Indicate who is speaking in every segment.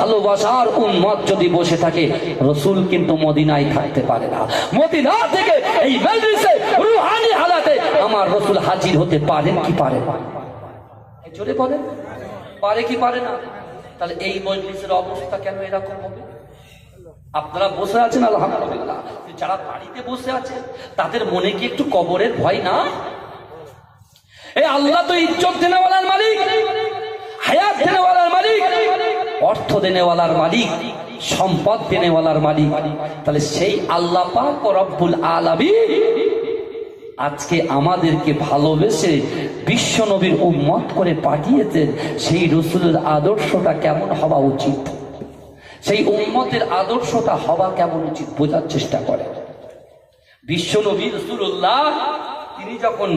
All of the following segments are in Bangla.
Speaker 1: ভালোবাসার উন্মত যদি বসে থাকে, রসুল কিন্তু মদিনায় থাকতে পারে না। মদিনা থেকে এই মজলিসে রুহানি হালাতে আমার রসুল হাজির হতে কি পারে জোরে বলেন। পারে কি পারে না? তাহলে এই মজলিসের অবস্থা কেন এরকম হবে? আপনারা বসে আছেন, আলহামদুলিল্লাহ। যারা বাড়িতে বসে আছে তাদের মনে কি একটু কবরের ভয় না? এই আল্লাহ তো ইজ্জত দেনেওয়ালার মালিক, হায়াত দেনেওয়ালার মালিক। অর্থ দেনেওয়ালার মালিক, সম্পদ দেনেওয়ালার মালিক। তাহলে সেই আল্লাহ পাক রব্বুল আলামিন আজকে আমাদেরকে ভালোবেসে বিশ্ব নবীর উম্মত করে পাঠিয়েছেন, সেই রসুলের আদর্শটা কেমন হওয়া উচিত? সেই উম্মতের আদর্শটা হওয়া কেমন উচিত? বোঝার চেষ্টা করে বিশ্ব নবী রসুল্লাহ তিনি যখন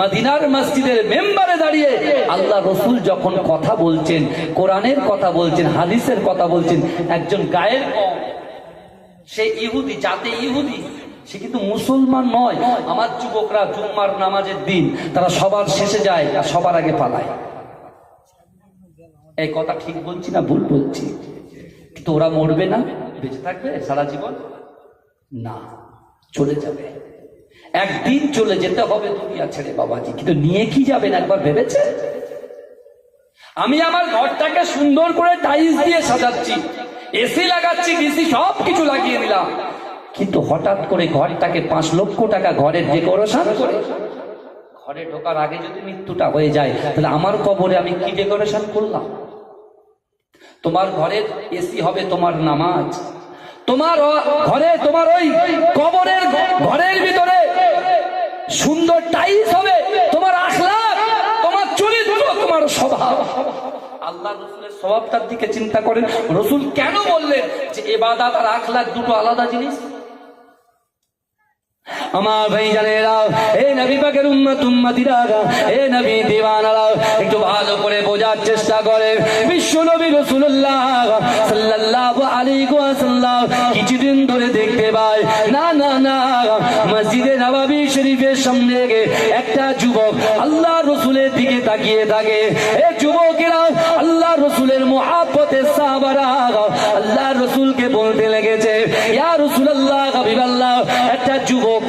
Speaker 1: মদিনার মসজিদের মেম্বারে দাঁড়িয়ে আল্লাহ রসুল যখন কথা বলছেন, কোরআনের কথা বলছেন, হাদিসের কথা বলছেন, একজন গায়ের সে ইহুদি যাতে ইহুদি, সে কিন্তু মুসলমান নয়। আমার যুবকরা জুম্মার নামাজের দিন তারা সবার শেষে যায় আর সবার আগে পালায়। এই কথা ঠিক বলছি না ভুল বলছি? কিন্তু ওরা মরবে না? বেঁচে থাকবে সারা জীবন? না, চলে যাবে। একদিন চলে যেতে হবে দুনিয়া ছেড়ে বাবাজি। কিন্তু নিয়ে কি যাবেন একবার ভেবেছে? আমি আমার ঘরটাকে সুন্দর করে টাইলস দিয়ে সাজাচ্ছি এসি লাগাচ্ছি ডিসি সব কিছু লাগিয়ে দিলাম কিন্তু হঠাৎ করে ঘরটাকে পাঁচ লক্ষ টাকা ঘরের ডেকোরেশন করে, ঘরে ঢোকার আগে যদি মৃত্যুটা হয়ে যায়, তাহলে আমার কবরে আমি কি ডেকোরেশন করলাম? তোমার ঘরের এসি হবে তোমার নামাজ। তোমার ঘরে তোমার ওই কবরের ঘরের ভিতরে সুন্দর টাইস হবে, তোমার আসলাম তোমার চরিত্র তোমার স্বভাব। আল্লাহ রসুলের স্বভাবটার দিকে চিন্তা করেন। রসুল কেন বললেন যে এবাদাত আর আখলাখ দুটো আলাদা জিনিস? আমার ভাই জানেরা এ নবী পাকের উম্মত উম্মতিরা এ নবী দিওয়ানারা একটু ভালো করে বোঝার চেষ্টা করে। বিশ্ব নবী রাসূলুল্লাহ সাল্লাল্লাহু আলাইহি ওয়াসাল্লাম কিছুদিন ধরে দেখতে পায়, না না না, মসজিদে নববী শরীফের সামনে একটা যুবক আল্লাহ রসুলের দিকে তাকিয়ে থাকে। এ যুবকেরা আল্লাহ রসুলের মহাব্বতের সাহাবারা আল্লাহ রসুলকে বলতে লেগেছে, ইয়া রাসূলুল্লাহ হাবিবাল্লাহ, একটা যুবক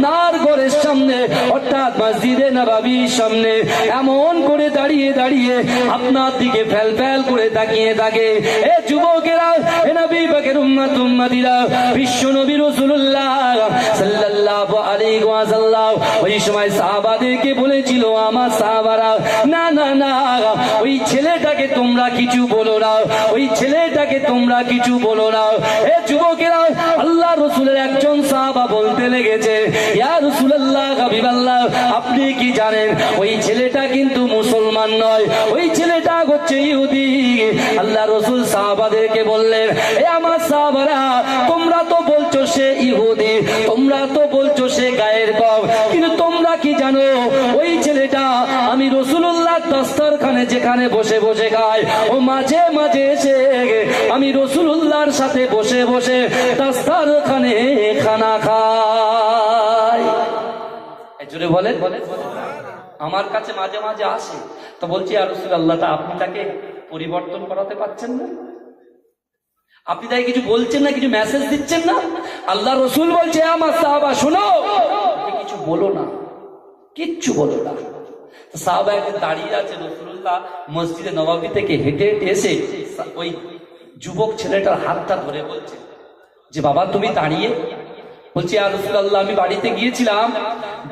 Speaker 1: আপনার ঘরের সামনে অর্থাৎ মসজিদে নবাবির সামনে, এমন করে দাঁড়িয়ে দাঁড়িয়ে আপনার দিকে ফেল ফেল করে তাকিয়ে থাকে। এ যুবকেরা, এ নবী পাকের উম্মত, উম্মতিরা, বিশ্ব নবী সাল্লাল্লাহু আলাইহি ওই সময় সাহাবাদেরকে বলেছিল, আমার সাহাবারা, না না না, ওই ছেলেটাকে তোমরা কিছু বলো না, ওই ছেলেটাকে তোমরা কিছু বলো না। যুবকেরা, আল্লাহ রসুলের একজন সাহাবা বলতে লেগেছে আপনি কি জানেন, ওই ছেলেটা কিন্তু মুসলমান নয়, ওই ছেলেটা হচ্ছে ইহুদি। আল্লাহ রসুল সাহাবাদেরকে বললেন, এ আমার সাহাবারা, তোমরা তো বলছো সে ইহুদি, তোমরা তো বলছো সে গায়ের কম কিন্তু তোমরা কি জানো, ওই ছেলেটা আমি রসুল্লাহ দস্তরখানে যেখানে বসে বসে খায় ও মাঝে মাঝে এসে, আমি রসুল্লাহর সাথে বসে বসে দস্তরখানে খানা খায়। এই জোরে বলেন। আমার কাছে মাঝে মাঝে আসে। তো বলছি আর রসুল আল্লাহটা আপনি তাকে পরিবর্তন করাতে পারছেন না? আপনি তাই কিছু বলছেন না, কিছু মেসেজ দিচ্ছেন না? আল্লাহ রসুল বলছে আমার সাহাবা, শোনো। কিছু বলো না। কিচ্ছু বলো না। তো সাহাবা একদিন দাঁড়িয়ে আছে রসুল্লাহ মসজিদে নবাবি থেকে হেঁটে হেঁটে এসে ওই যুবক ছেলেটার হাতটা ধরে বলছে যে বাবা তুমি দাঁড়িয়ে বলছি আর রসুল্লাহ আমি বাড়িতে গিয়েছিলাম।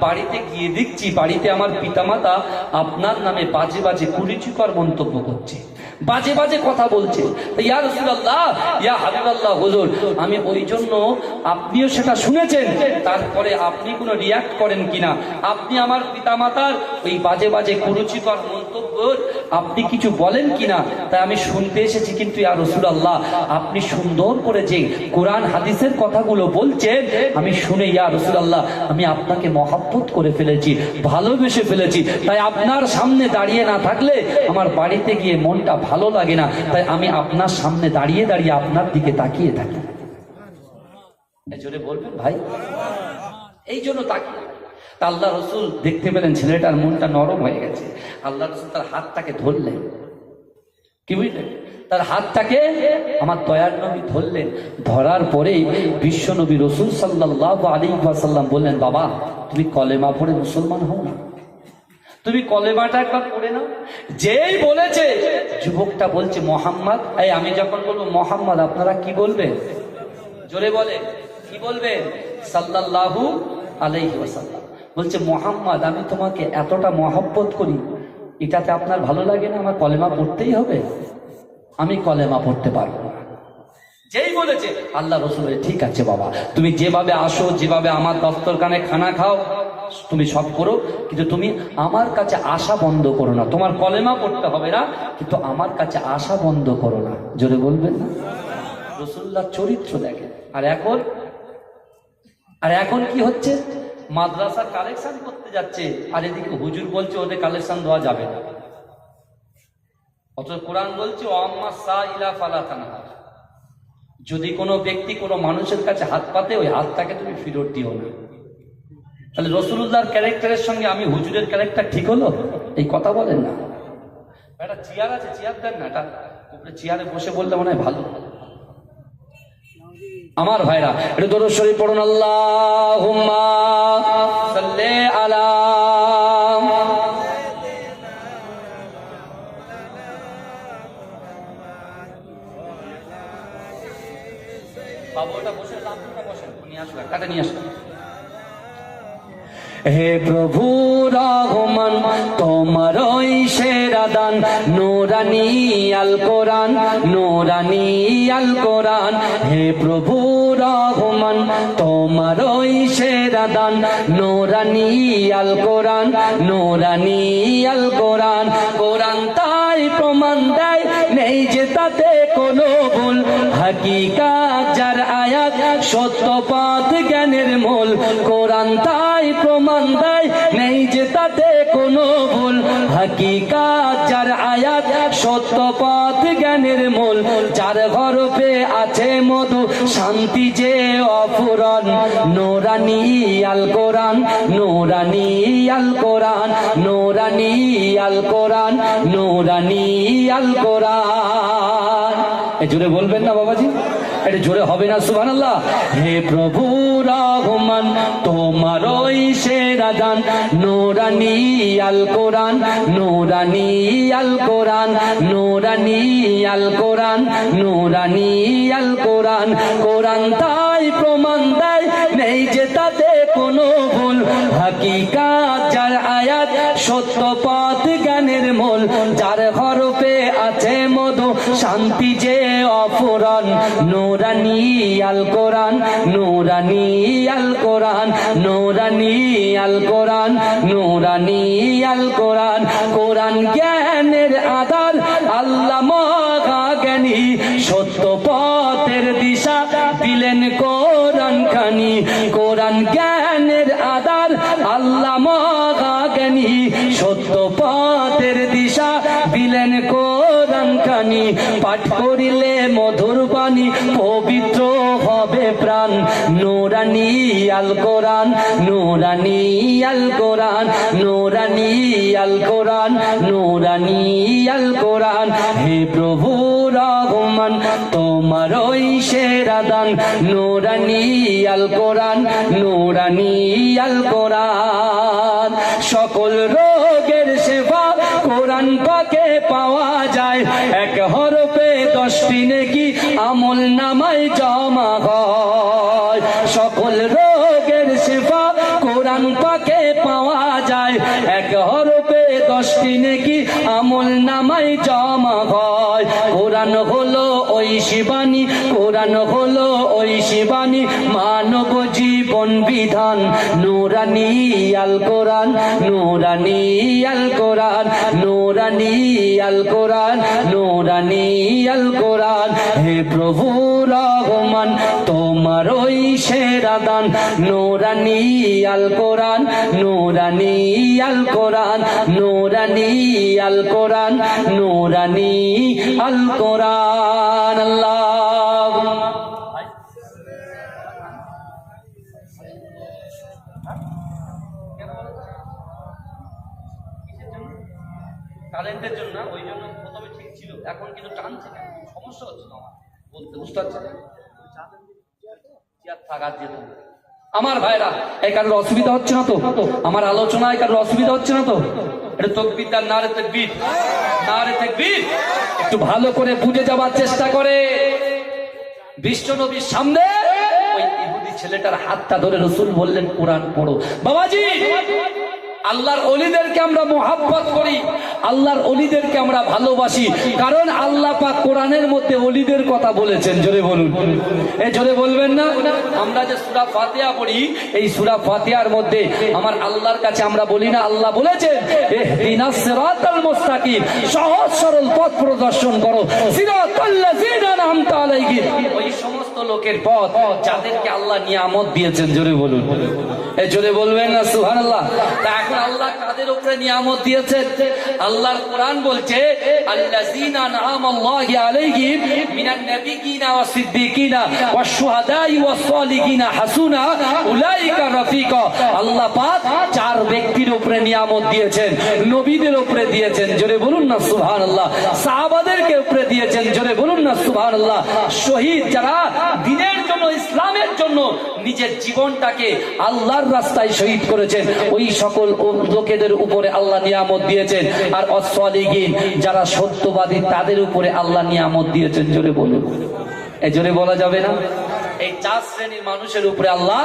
Speaker 1: বাড়িতে গিয়ে দেখছি, বাড়িতে আমার পিতামাতা আপনার নামে বাজে বাজে কুরুচিকর মন্তব্য করছে। বাজে বাজে কথা বলছে। আমি ওই জন্য আপনিও সেটা শুনেছেন, তারপরে আপনি কোনো রিয়াক্ট করেন কিনা? আপনি আমার পিতামাতার ওই বাজে বাজে কুরুচিকর মন্তব্য আপনি কিছু বলেন কিনা? তাই আমি শুনতে এসেছি কিন্তু ইয়া রসুল আল্লাহ আপনি সুন্দর করে যে কোরআন, হাদিসের কথাগুলো বলছেন, আমি শুনে ইয়া রসুল আল্লাহ আমি আপনাকে মহাব্বত করে ফেলেছি, ভালোবেসে ফেলেছি। তাই আপনার সামনে দাঁড়িয়ে না থাকলে আমার বাড়িতে গিয়ে মনটা ভালো লাগে না। তাই আমি আপনার সামনে দাঁড়িয়ে দাঁড়িয়ে আপনার দিকে তাকিয়ে থাকি। জোরে বলবেন ভাই? এই জন্য আল্লাহ রসুল দেখতে পেলেন ছেলেটার মনটা নরম হয়ে গেছে। আল্লাহ রসুল তার হাতটাকে ধরলেন। কি বুঝলেন? তার হাতটাকে আমার দয়ার নবী ধরলেন। ধরার পরেই বিশ্ব নবী রসুল সাল্লাহ আলী সাল্লাম বললেন, বাবা তুমি কলেমা পড়ে মুসলমান হও না। তুমি কলেমাটা একবার পড়ে নাও। যেই বলেছে, যুবকটা বলছে, মোহাম্মদ। এই, আমি যখন বলব, মোহাম্মদ, আপনারা কি বলবেন? জোরে বলে কি বলবেন? সাল্লাল্লাহু আলাইহি ওয়াসাল্লাম। বলছে, মোহাম্মদ, আমি তোমাকে এতটা মহব্বত করি, এটাতে আপনার ভালো লাগে না? আমার কলেমা পড়তেই হবে। আমি কলেমা পড়তে পারব যেই বলেছে, আল্লাহ রসুল ঠিক আছে বাবা, তুমি যেভাবে আসো, যেভাবে আমার দস্তরখানে খানা খাও, তুমি সব করো, কিন্তু তুমি আমার কাছে আশা বন্ধ করো না। তোমার কলেমা পড়তে হবে না, কিন্তু আমার কাছে আশা বন্ধ করো না। জোরে বলবেন না? রসুল্লাহ চরিত্র দেখেন। আর এখন? আর এখন কি হচ্ছে? মাদ্রাসার কালেকশন করতে যাচ্ছে, আর এদিকে হুজুর বলছে, ওদের কালেকশন দেওয়া যাবে না। অথচ কোরআন বলছে ও আম্মা সা ইলা ফালা তানহা যদি কোনো ব্যক্তি কোনো মানুষের কাছে হাত পাতে, ওই হাতটাকে তুমি ফেরত দিও না। তাহলে রসুল্লাহর ক্যারেক্টারের সঙ্গে আমি হুজুরের ক্যারেক্টার ঠিক হলো? এই কথা বলেন না। একটা চেয়ার আছে, চেয়ার দেন না এটা চেয়ারে বসে বললে মনে হয় ভালো। আমার ভাইরা, এটা দরুদ শরীফ পড়ুন আল্লাহ আলা কাটা নিয়ে আসবেন হে প্রভু রহমান, তোমার সেরা দান, নোরানি আল কোরআন, নোরানি আল কোরআন। হে প্রভু রহমান, তোমার সেরা দান, নোরানি আল কোরআন, নোরানি আল কোরআন। কোরআন তাই প্রমাণ দেয়, নেই যে তাতে কোনো ভুল হাকিকাত যার আয়াত সত্য পথ জ্ঞানের মূল, কোরআন তাই প্রমাণ দেয়, নেই যে তাতে কোনো ভুল। হাকিকাত যার আয়াত সত্য পথ জ্ঞানের মূল, যার হরফে আছে মধু, শান্তি যে অফুরন নোরানি আল কোরআন, নোরানি আল কোরআন, নোরানি আল কোরআন, নোরানি আল কোরআন। জোরে বলবেন না বাবাজি? এটা জোরে হবে না সুবান আল্লাহ হে প্রভু রহমান তোমার ওই সেরা দান নোরানি আল কোরআন, নোরানি আল কোরআন, নোরানি আল কোরআন, নোরানি আল কোরআন। কোরআন তাই প্রমাণ দেয়, নেই যে তাতে কোনো ভুল। হাকিকাত যার আয়াত সত্য পথ শান্তি যে অফুরন নোরানি আল কোরআন, নোরানি আল কোরআন, নোরানি আল কোরআন, নোরানি আল কোরআন। কোরআন জ্ঞানের আধার, আল্লাহ মহা জ্ঞানী সত্য পথের দিশা দিলেন কোরআন খানি কোরআন জ্ঞানের আল কোরআন, নোরানি আল কোরআন, নোরানি আল কোরআন, নোরানি আল কোরআন। হে প্রভু রহমান, তোমার ওই সেরা দান, নোরানি আল কোরআন, নোরানি আল কোরআন। সকল রোগের সেবা কোরআন পাকে পাওয়া যায়। এক হরফে দশটি নেকি আমল নামাই জমা হয়। সকল রোগের কোরআন হলো ওই শিবানী, কোরআন হলো ওই শিবানী, মানব জীবন বিধান। নুরানি আল কোরআন, নুরানি আল কোরআন, নুরানি আল কোরআন, নুরানি আল কোরআন। হে প্রভু রহমান তোমার ওই সেরা দান। নুরানি আল কোরআন, নুরানি আল কোরআন, নুরানি আল কোরআন, নুরানি আল কোরআন, আল্লাহ। কারেন্টের জন্য ওই জন্য প্রথমে ঠিক ছিল। এখন কিন্তু টানছে না। বলতে বুঝতে পারছেন চেয়ার থাকার যেত না। আমার ভাইরা, এই কারোর অসুবিধা হচ্ছে না তো? আমার আলোচনায় কারোর অসুবিধা হচ্ছে না তো? এটা তকবির তার নারে তকবির। একটু ভালো করে বুঝে যাওয়ার চেষ্টা করে। বিশ্ব নবীর সামনে ওই ছেলেটার হাতটা ধরে রসুল বললেন, কোরআন পড়ো। বাবাজি! আল্লাহর অলিদেরকে আমরা মোহাব্বত করি, আল্লাহর অলিদেরকে আমরা ভালোবাসি। কারণ আল্লাহ পাক কোরআনের মধ্যে অলিদের কথা বলেছেন, জোরে বলুন। এ জোরে বলবেন না? আমরা যে সুরা ফাতিহা পড়ি, এই সুরা ফাতিহার মধ্যে আমার আল্লাহর কাছে আমরা বলি না, আল্লাহ বলেছেন ইহদিনাস সিরাতাল মুস্তাকিম। সহজ সরল পথ প্রদর্শন করো। সিরাতাল্লাযিনা আন'আমতা আলাইহিম। ওই সমস্ত লোকের পথ যাদেরকে আল্লাহ নিয়ামত দিয়েছেন, জোরে বলুন। এ জোরে বলবেন না, সুবহানাল্লাহ। তা উপরে দিয়েছেন। চার ব্যক্তির উপরে নিয়ামত দিয়েছেন, নবীদের উপরে দিয়েছেন, জোরে বলুন না সুবহানাল্লাহ। সাহাবাদেরকে উপরে দিয়েছেন, জোরে বলুন না সুবহানাল্লাহ। শহীদ যারা দিনের জন্য, ইসলামের জন্য নিজের জীবনটাকে আল্লাহর রাস্তায় শহীদ করেছেন। ওই সকল লোকেদের উপরে আল্লাহ নিয়ামত দিয়েছেন। আর অসলিগিন যারা সত্যবাদী, তাদের উপরে আল্লাহ নিয়ামত দিয়েছেন। জোরে বলুন। এই জোরে বলা যাবে না? এই চার শ্রেণির মানুষের উপরে আল্লাহ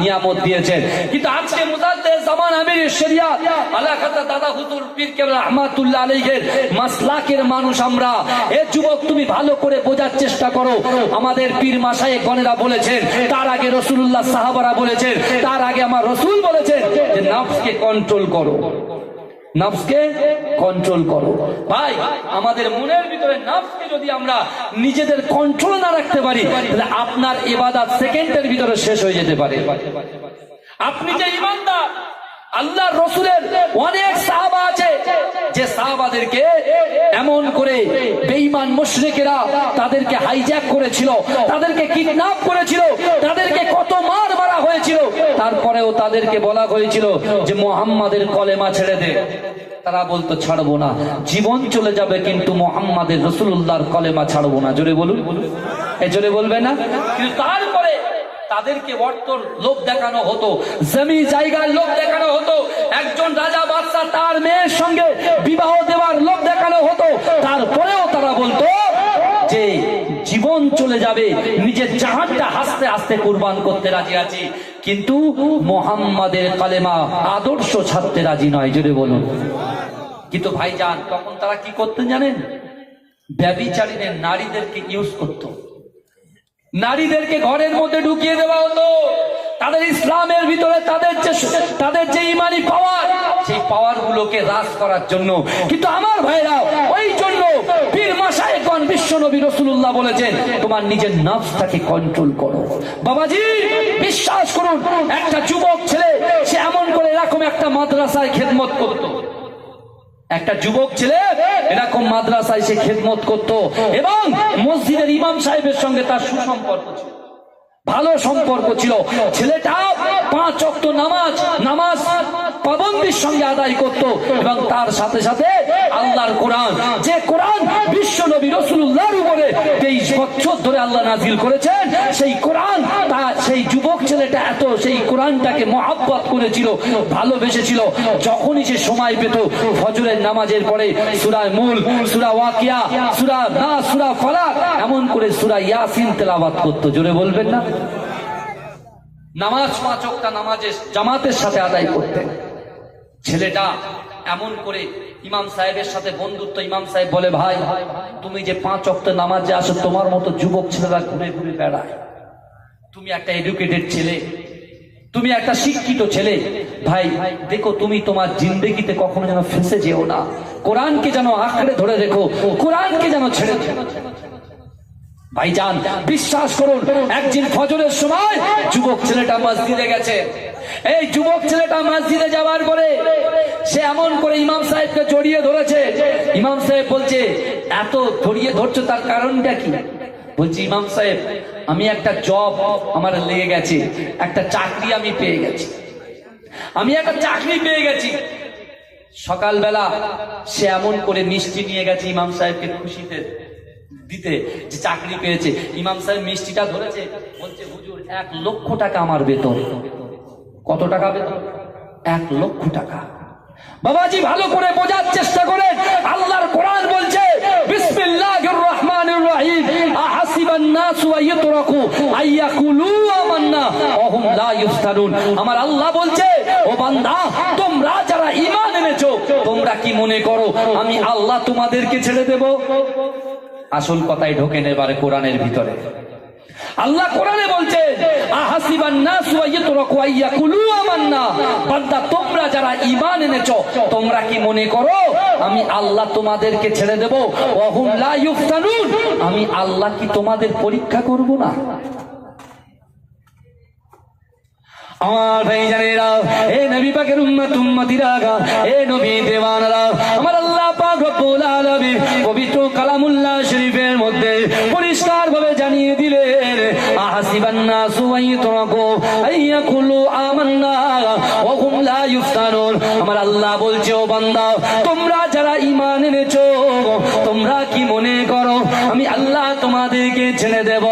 Speaker 1: নিয়ামত দিয়েছেন। কিন্তু আজকে মুজাদ্দেদ জামান আমির শরিয়াত আলাকাতা দাদা হুজুর পীর কেবলা রহমাতুল্লাহ আলাইহির মাসলাকের মানুষ আমরা। এ যুবক তুমি ভালো করে বোঝার চেষ্টা করো। আমাদের পীর মাসায়ে গণেরা বলেছেন, তার আগে রসুল্লাহ সাহাবারা বলেছেন, তার আগে আমার রসুল বলেছেন যে নফসকে কন্ট্রোল করো। নফসকে কন্ট্রোল করো। ভাই, আমাদের মনের ভিতরে নফসকে যদি আমরা নিজেদের কন্ট্রোল না রাখতে পারি, তাহলে আপনার ইবাদত সেকেন্ডের ভিতরে শেষ হয়ে যেতে পারে। আপনি যে ইমানদার আল্লাহ রসুলের অনেক সাহাবা আছে যে সাহাবাদেরকে এমন করে বেঈমান মুশরিকেরা তাদেরকে হাইজ্যাক করেছিল, তাদেরকে কিডন্যাপ করেছিল, তাদেরকে কত মার মারা হয়েছিল। তারপরেও তাদেরকে বলা হয়েছিল যে, মোহাম্মদের কলেমা ছেড়ে দে। তারা বলতো, ছাড়বো না। জীবন চলে যাবে কিন্তু মোহাম্মদের রসুল্লাহর কলেমা ছাড়বো না। জোরে বলুন। এ জোরে বলবে না? কিন্তু তারপরে তাদেরকে অর্থর লোভ দেখানো হতো, জমি জায়গার লোভ দেখানো হতো, একজন রাজা বাদশাহ তার মেয়ের সঙ্গে বিবাহ দেওয়ার লোভ দেখানো হতো, তারপরেও তারা বলতো যে জীবন চলে যাবে, নিজের জাহানটা হাসতে হাসতে কুরবান করতে রাজি আছি। কিন্তু মোহাম্মদের কালেমা আদর্শ ছাড়তে রাজি নয়, জোরে বলুন। কিন্তু ভাইজান, তখন তারা কি করতেন জানেন? ব্যবিচারীদের, নারীদেরকে ইউজ করতো। নারীদেরকে ঘরের মধ্যে ঢুকিয়ে দেওয়া হতো। তাদের ইসলামের ভিতরে তাদের যে তাদের যে ইমানি পাওয়ার, সেই পাওয়ার গুলোকে হ্রাস করার জন্য। কিন্তু আমার ভাইরা, ওই জন্য রসুল্লাহ বলেছেন, তোমার নিজের কন্ট্রোল করো। বাবাজি, বিশ্বাস করুন, একটা যুবক ছেলে, সে এমন করে এরকম একটা মাদ্রাসায় খেদমত করতো। একটা যুবক ছেলে, এরকম মাদ্রাসায় সে খেদমত করত এবং মসজিদের ইমাম সাহেবের সঙ্গে তার সুসম্পর্ক ছিল। ভালো সম্পর্ক ছিল। ছেলেটা পাঁচ অক্ট নামাজ নামাজ পাবন্দির সঙ্গে আদায় করত এবং তার সাথে সাথে আল্লাহর কোরআন, যে কোরআন বিশ্ব নবী রসুল্লাহর উপরে তেইশ বছর ধরে আল্লাহ নাজিল করেছেন, সেই কোরআন তা সেই যুবক ছেলেটা এত সেই কোরআনটাকে মহাব্বত করেছিল, ভালোবেসেছিল। যখনই সে সময় পেত, ফজরের নামাজের পরে সুরায় মূল সুরা ওয়াকিয়া, সুরা না, সুরা ফালাক, এমন করে সুরা ইয়াসিন তেলাবাত করতো। জোরে বলবেন না? নামাজ পাঁচ নামাজের জামাতের সাথে আদায় করতেন। ছেলেটা এমন করে ইমাম সাহেবের সাথে বন্ধুত্ব, ইমাম সাহেব বলে, ভাই, তুমি যে পাঁচ অক্ট নামাজে আসো, তোমার মতো যুবক ছেলেরা ঘুরে ঘুরে বেড়ায়। তুমি একটা এডুকেটেড ছেলে, তুমি একটা শিক্ষিত ছেলে। ভাই, দেখো তুমি তোমার জিন্দগিতে কখনো যেন ফেসে যেও না। কোরআনকে যেন আঁকড়ে ধরে রেখো, কোরআনকে যেন ছেড়ে। ভাইজান, বিশ্বাস করুন, একদিন ফজরের সময় যুবক ছেলেটা মসজিদে গেছে। এই যুবক ছেলেটা মসজিদে যাওয়ার পরে সে এমন করে ইমাম সাহেবকে জড়িয়ে ধরেছে। ইমাম সাহেব বলছে, এত জড়িয়ে ধরছো, তার কারণটা কি? বলছি, ইমাম সাহেব, আমি একটা জব আমার লেগে গেছে, একটা চাকরি আমি পেয়ে গেছি। আমি একটা চাকরি পেয়ে গেছি। সকালবেলা সে এমন করে মিষ্টি নিয়ে গেছে ইমাম সাহেবকে খুশিতে। দিতে যে চাকরি পেয়েছে। ইমাম সাহেব মিষ্টিটা ধরেছে, বলছে, হুজুর, এক লক্ষ টাকা আমার বেতন। কত টাকা বেতন? এক লক্ষ টাকা। বাবাজি, ভালো করে বোঝার চেষ্টা করেন। আল্লাহর কোরআন বলছে, বিসমিল্লাহির রহমানির রহিম, আহাসিবান নাসু আইয়াতরাকু আইয়াকুলু আমান্না ওয়া লা ইফতানুন আমার আল্লাহ বলছে, ও বান্দা, তোমরা যারা ঈমান এনেছো, তোমরা কি মনে করো, আমি আল্লাহ তোমাদেরকে ছেড়ে দেব? আসল কথাই ঢোকেন এবারে কোরআনের ভিতরে। আল্লাহ কোরআনে বলছে পরীক্ষা করব না? আমার ভাই জানেরা এ নবী পাকের এ নবী দেওয়ানরা, আমার আল্লাহ পাক পবিত্র কালামুল্লাহ ওয়া হুম লা আমার আল্লাহ বলছে, ও বান্দা, তোমরা যারা ঈমান এনেছো, তোমরা কি মনে করো, আমি আল্লাহ তোমাদেরকে ছেড়ে দেব?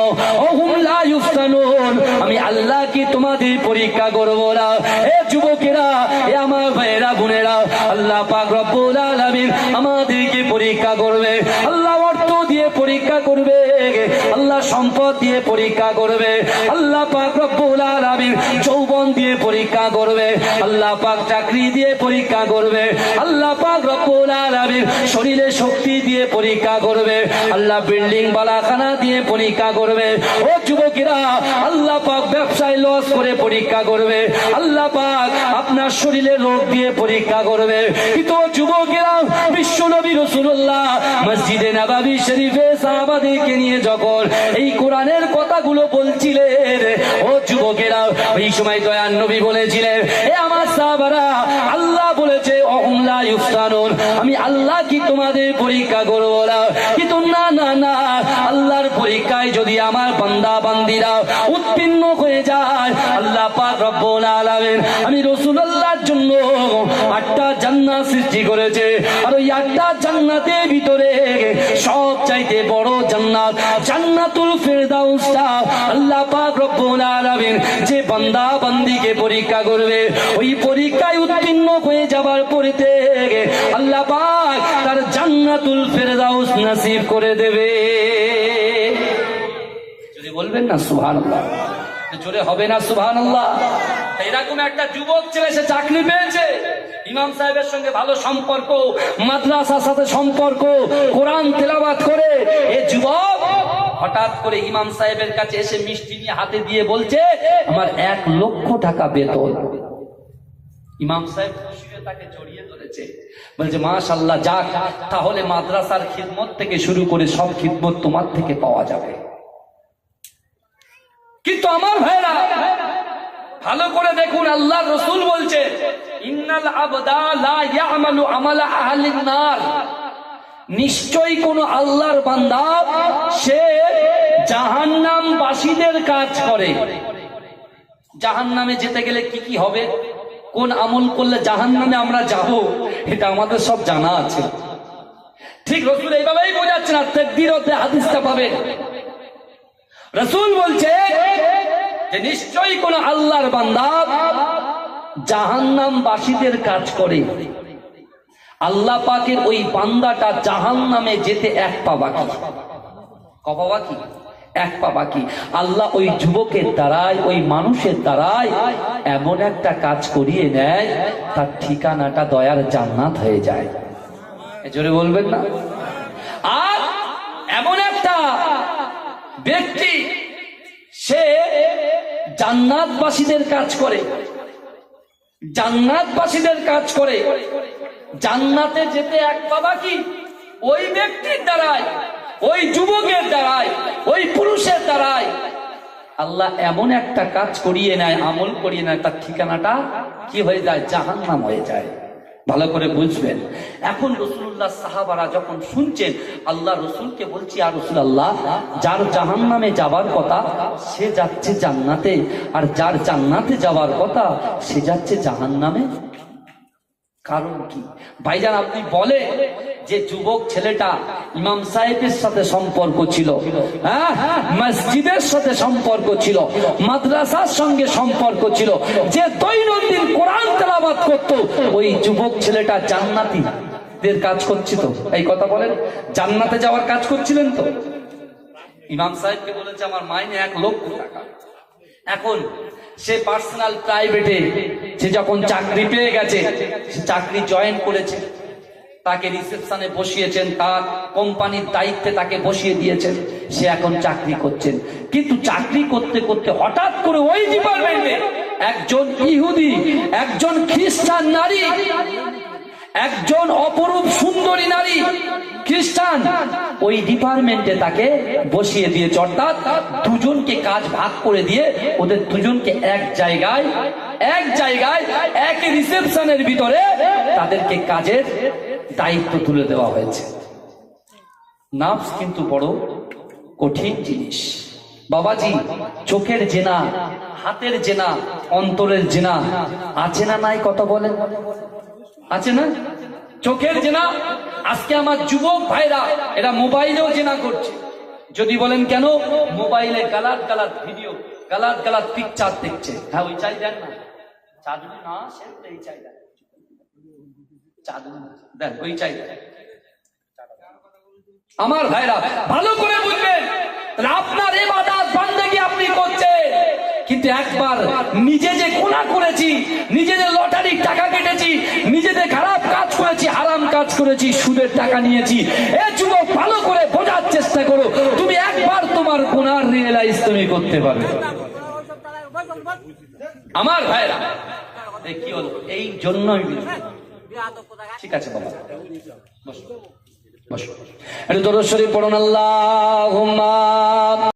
Speaker 1: আমি আল্লাহ কি তোমাদের পরীক্ষা করব না? এ যুবকেরা, এ আমার ভাইয়েরা, বোনেরা, আল্লাহ পাক রব্বুল আলামিন আমাদেরকে পরীক্ষা করবে। আল্লাহ সম্পদ দিয়ে পরীক্ষা করবে। আল্লাহ পাক রব্বুল আলামিন যৌবন দিয়ে পরীক্ষা করবে। আল্লাহ পাক চাকরি দিয়ে পরীক্ষা করবে। আল্লাহ পাক রব্বুল আলামিন শরীরে শক্তি দিয়ে পরীক্ষা করবে। আল্লাহ বিল্ডিং বালাখানা দিয়ে পরীক্ষা করবে। ও যুবকেরা, আল্লাহ পাক ব্যবসায় লস করে পরীক্ষা করবে। আল্লাহ পাক আপনার শরীরে রোগ দিয়ে পরীক্ষা করবে। কিন্তু যুবকেরা, বিশ্ব নবী রসুল্লাহ মসজিদে নবাবী শরীফে সাহাবাদেরকে নিয়ে যখন এই কোরআনের কথাগুলো বলছিলেন ও যুবকেরা, এই সময় দয়ান নবী বলেছিলেন, এ আমার সাহাবারা, আল্লাহ বলেছে অহমলা ইফতানুন আমি আল্লাহ কি তোমাদের পরীক্ষা করব না? যদি আমার বান্দা বান্দিরা উত্তীর্ণ হয়ে যায়, আল্লাহ পাক রব্বুল আলামিন, আমি রাসূলুল্লাহর জন্য আটটা জান্নাত সৃষ্টি করেছে। আর ওই আটটা জান্নাতের ভিতরে সব চাইতে বড় জান্নাত জান্নাতুল ফেরদাউসটা আল্লাহ পাক রব্বুল আলামিন যে বান্দা বান্দিকে পরীক্ষা করবে, ওই পরীক্ষায় উত্তীর্ণ হয়ে যাবার পরিতে আল্লাহ পাক তার জান্নাতুল ফেরদাউস নসিব করে দেবে। বলবেন না জোরে হবে না, সুবহানাল্লাহ। এরকম একটা যুবক ছেলে, সে চাকরি পেয়েছে। ইমাম সাহেবের সঙ্গে ভালো সম্পর্ক, মাদ্রাসার সাথে সম্পর্ক, কোরআন করে। এ যুবক হঠাৎ করে ইমাম সাহেবের কাছে এসে মিষ্টি নিয়ে হাতে দিয়ে বলছে, আমার এক লক্ষ টাকা বেতন। ইমাম সাহেব খুশি হয়ে তাকে জড়িয়ে ধরেছে। বলছে মাশাল্লাহ যাক, তাহলে মাদ্রাসার খিদমত থেকে শুরু করে সব খিদমত তোমার থেকে পাওয়া যাবে। কিন্তু আমার ভাইরা, ভালো করে দেখুন আল্লাহ রসুল বলছে, ইন্নাল আবদা নিশ্চয়ই কোন আল্লাহর বান্দা সে জাহান্নাম বাসীদের কাজ করে। জাহান্নামে যেতে গেলে কি কি হবে? কোন আমল করলে জাহান্নামে আমরা যাব? এটা আমাদের সব জানা আছে। ঠিক রসুল এইভাবেই বোঝাচ্ছে না তেকদির হাদিসটা পাবেন। রসুল বলছে যে নিশ্চয়ই কোন আল্লাহর বান্দা জাহান্নাম বাসীদের কাজ করে। আল্লাহ পাকের ওই বান্দাটা জাহান্নামে যেতে এক পা বাকি। কপা বাকি? এক পা বাকি। আল্লাহ ওই যুবকের দ্বারাই ওই মানুষের দ্বারাই এমন একটা কাজ করিয়ে নেয়, তার ঠিকানাটা দয়ার জান্নাত হয়ে যায়। জোরে বলবেন না? আর এমন একটা ব্যক্তি, সে জান্নাতবাসীদের কাজ করে। জান্নাতবাসীদের কাজ করে। জান্নাতে যেতে এক বাবা কি? ওই ব্যক্তির দ্বারাই ওই যুবকের দ্বারাই ওই পুরুষের দ্বারাই আল্লাহ এমন একটা কাজ করিয়ে নেয়, আমল করিয়ে নেয়, তার ঠিকানাটা কি হয়ে যায়? জাহান্নাম হয়ে যায়। ভালো করে বুঝবেন। এখন রসুল্লাহ সাহাবারা যখন শুনছেন, আল্লাহ রসুলকে বলছি আর রসুল আল্লাহ যার জাহান নামে যাবার কথা, সে যাচ্ছে জান্নাতে। আর যার জান্নাতে যাওয়ার কথা, সে যাচ্ছে জাহান নামে কারণ কি? ভাইজান, আপনি বলে যে যুবক ছেলেটা ইমাম সাহেবের সাথে সম্পর্ক ছিল হ্যাঁ? মসজিদের সাথে সম্পর্ক ছিল, মাদ্রাসার সঙ্গে সম্পর্ক ছিল, যে দৈনন্দিন কোরআন তেলাবাদ করত, ওই যুবক ছেলেটা জান্নাতি কাজ করছি তো। এই কথা বলেন, জান্নাতে যাওয়ার কাজ করছিলেন তো? ইমাম সাহেবকে বলেছে, আমার মাইনে এক লক্ষ টাকা। এখন সে পার্সোনাল প্রাইভেটে, সে যখন চাকরি পেয়ে গেছে, সে চাকরি জয়েন করেছে। তাকে রিসেপশনে বসিয়েছেন, তার কোম্পানির দায়িত্বে তাকে বসিয়ে দিয়েছেন, সে এখন চাকরি করছেন। কিন্তু চাকরি করতে করতে হঠাৎ করে ওই ডিপার্টমেন্টে একজন ইহুদি, একজন খ্রিস্টান নারী, একজন অপরূপ সুন্দরী নারী, খ্রিস্টান, ওই ডিপার্টমেন্টে তাকে বসিয়ে দিয়েছে। অর্থাৎ দুজনকে কাজ ভাগ করে দিয়ে ওদের দুজনকে এক জায়গায় এক জায়গায়, এক রিসেপশনের ভিতরে তাদেরকে কাজের দায়িত্ব তুলে দেওয়া হয়েছে। নাফস কিন্তু বড় কঠিন জিনিস। বাবাজি, চোখের জেনা, হাতের জেনা, অন্তরের জেনা, আছে না নাই কথা বলেন? আছে না? চোখের জেনা, আজকে আমার যুবক ভাইরা, এরা মোবাইলেও জেনা করছে। যদি বলেন কেন? মোবাইলে colour colour video colour colour picture দেখছে। হ্যাঁ ওই চাই দেন না। চাঁদনি না সে এই চাই দেন। আমার ভাইরা, ভালো করে বুঝবেন, আপনার এবাদাত বান্দেগি আপনি করছেন। কিন্তু একবার নিজে যে গুনাহ করেছি, নিজে যে লটারির টাকা কেটেছি, নিজে যে খারাপ কাজ করেছি, হারাম কাজ করেছি, সুদের টাকা নিয়েছি, এ যুবক ভালো করে বোঝার চেষ্টা করো, তুমি একবার তোমার কোনার রিয়েলাইজ তুমি করতে পারবে। আমার ভাইরা এ কি হলো? এই জন্যই ঠিক আছে বাবা। বসো। বসো। এটা পড়ুন আল্লাহ